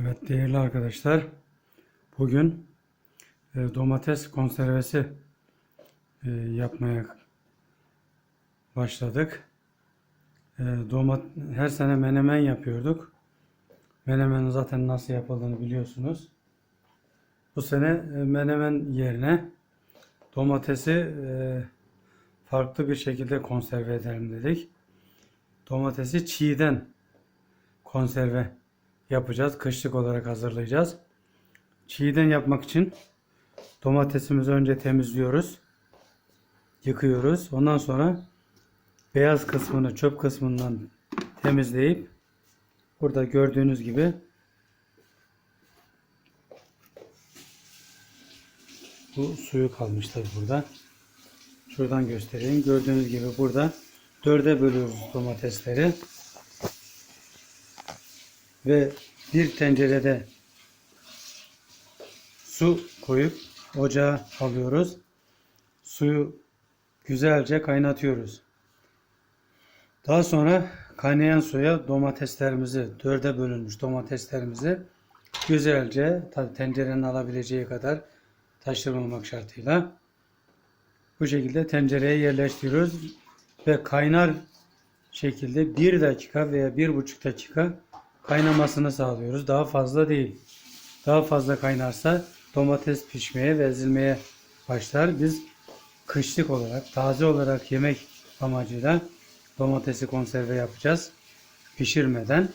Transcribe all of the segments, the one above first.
Evet değerli arkadaşlar bugün e, domates konservesi e, yapmaya başladık. E, domat her sene menemen yapıyorduk. Menemenin zaten nasıl yapıldığını biliyorsunuz. Bu sene menemen yerine domatesi farklı bir şekilde konserve edelim dedik. Domatesi çiğden konserve yapacağız. Kışlık olarak hazırlayacağız. Çiğden yapmak için domatesimizi önce temizliyoruz. Yıkıyoruz. Ondan sonra beyaz kısmını çöp kısmından temizleyip burada gördüğünüz gibi bu suyu kalmıştır burada. Şuradan göstereyim. Gördüğünüz gibi burada dörde bölüyoruz domatesleri ve bir tencerede su koyup ocağa alıyoruz. Suyu güzelce kaynatıyoruz. Daha sonra kaynayan suya domateslerimizi, dörde bölünmüş domateslerimizi güzelce tabi tencerenin alabileceği kadar taşırmamak şartıyla bu şekilde tencereye yerleştiriyoruz ve kaynar şekilde bir dakika veya bir buçuk dakika kaynamasını sağlıyoruz. Daha fazla değil. Daha fazla kaynarsa domates pişmeye ve ezilmeye başlar. Biz kışlık olarak, taze olarak yemek amacıyla domatesi konserve yapacağız. Pişirmeden.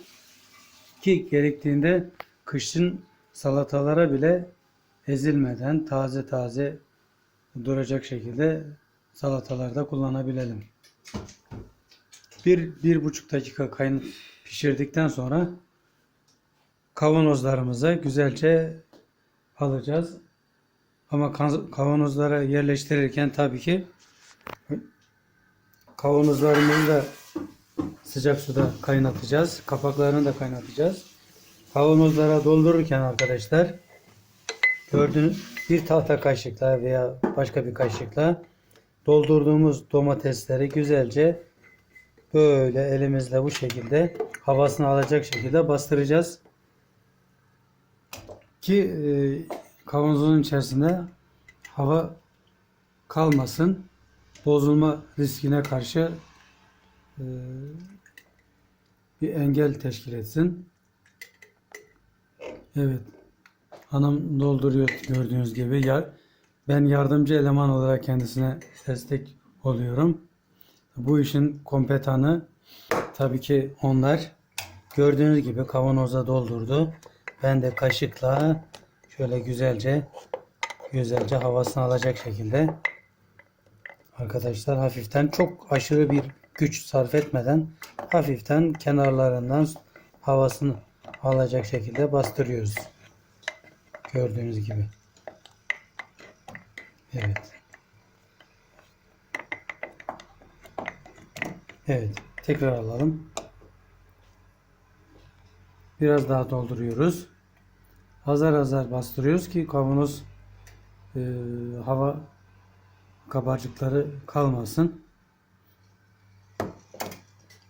Ki gerektiğinde kışın salatalara bile ezilmeden taze taze duracak şekilde salatalarda kullanabilelim. Bir, bir buçuk dakika kayn pişirdikten sonra kavanozlarımıza güzelce alacağız. Ama kavanozlara yerleştirirken tabii ki kavanozlarımızı da sıcak suda kaynatacağız. Kapaklarını da kaynatacağız. Kavanozlara doldururken arkadaşlar gördüğünüz bir tahta kaşıkla veya başka bir kaşıkla doldurduğumuz domatesleri güzelce böyle elimizle bu şekilde havasını alacak şekilde bastıracağız. Ki e, kavanozun içerisinde hava kalmasın. Bozulma riskine karşı e, bir engel teşkil etsin. Evet. Hanım dolduruyor gördüğünüz gibi. Ben yardımcı eleman olarak kendisine destek oluyorum. Bu işin kompetanı tabii ki onlar. Gördüğünüz gibi kavanoza doldurdu. Ben de kaşıkla şöyle güzelce güzelce havasını alacak şekilde arkadaşlar hafiften çok aşırı bir güç sarf etmeden hafiften kenarlarından havasını alacak şekilde bastırıyoruz. Gördüğünüz gibi. Evet. Evet. Tekrar alalım. Biraz daha dolduruyoruz. Azar azar bastırıyoruz ki kavanoz e, hava kabarcıkları kalmasın.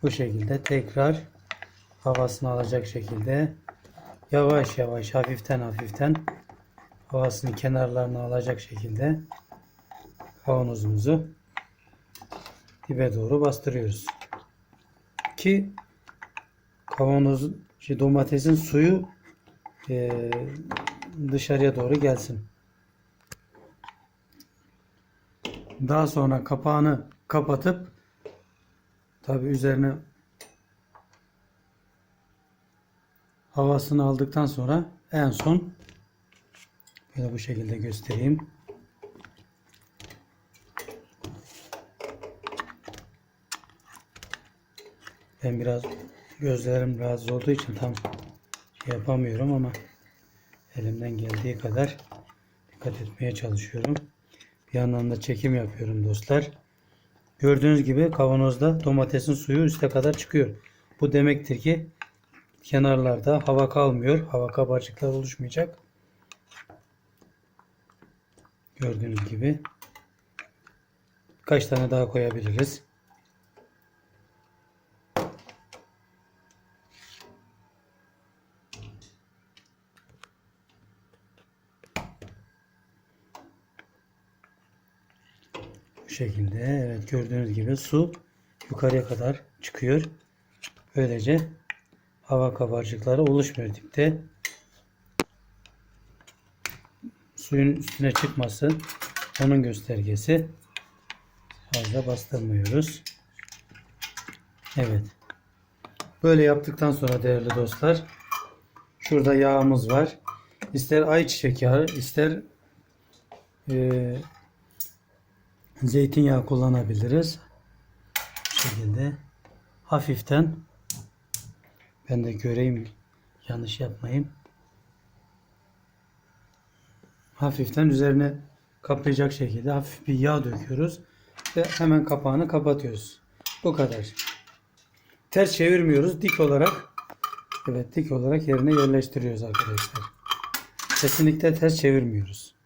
Bu şekilde tekrar havasını alacak şekilde yavaş yavaş hafiften hafiften havasını kenarlarına alacak şekilde kavanozumuzu dibe doğru bastırıyoruz. Ki kavanozun şey, domatesin suyu e, dışarıya doğru gelsin. Daha sonra kapağını kapatıp tabi üzerine havasını aldıktan sonra en son böyle bu şekilde göstereyim. Ben biraz gözlerim rahatsız olduğu için tam şey yapamıyorum ama elimden geldiği kadar dikkat etmeye çalışıyorum. Bir yandan da çekim yapıyorum dostlar. Gördüğünüz gibi kavanozda domatesin suyu üste kadar çıkıyor. Bu demektir ki kenarlarda hava kalmıyor. Hava kabarcıklar oluşmayacak. Gördüğünüz gibi. Kaç tane daha koyabiliriz. Şekilde evet gördüğünüz gibi su yukarıya kadar çıkıyor. Böylece hava kabarcıkları oluşmuyor dipte. Suyun üstüne çıkmasın. Onun göstergesi. Fazla bastırmıyoruz. Evet. Böyle yaptıktan sonra değerli dostlar şurada yağımız var. İster ayçiçek yağı, ister eee zeytinyağı kullanabiliriz. Bu şekilde hafiften ben de göreyim yanlış yapmayayım. Hafiften üzerine kaplayacak şekilde hafif bir yağ döküyoruz ve hemen kapağını kapatıyoruz. Bu kadar. Ters çevirmiyoruz. Dik olarak evet dik olarak yerine yerleştiriyoruz arkadaşlar. Kesinlikle ters çevirmiyoruz.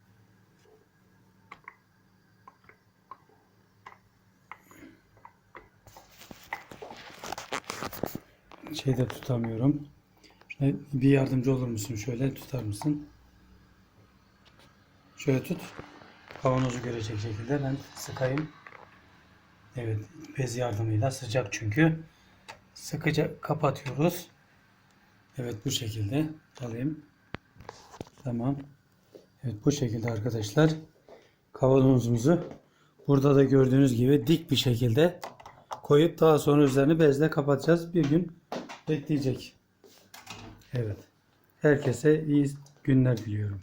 Şeyde tutamıyorum. Şöyle bir yardımcı olur musun? Şöyle tutar mısın? Şöyle tut. Kavanozu görecek şekilde ben sıkayım. Evet, bez yardımıyla sıcak çünkü. Sıkıca kapatıyoruz. Evet bu şekilde alayım. Tamam. Evet bu şekilde arkadaşlar kavanozumuzu burada da gördüğünüz gibi dik bir şekilde koyup daha sonra üzerini bezle kapatacağız. Bir gün bekleyecek. Evet. Herkese iyi günler diliyorum.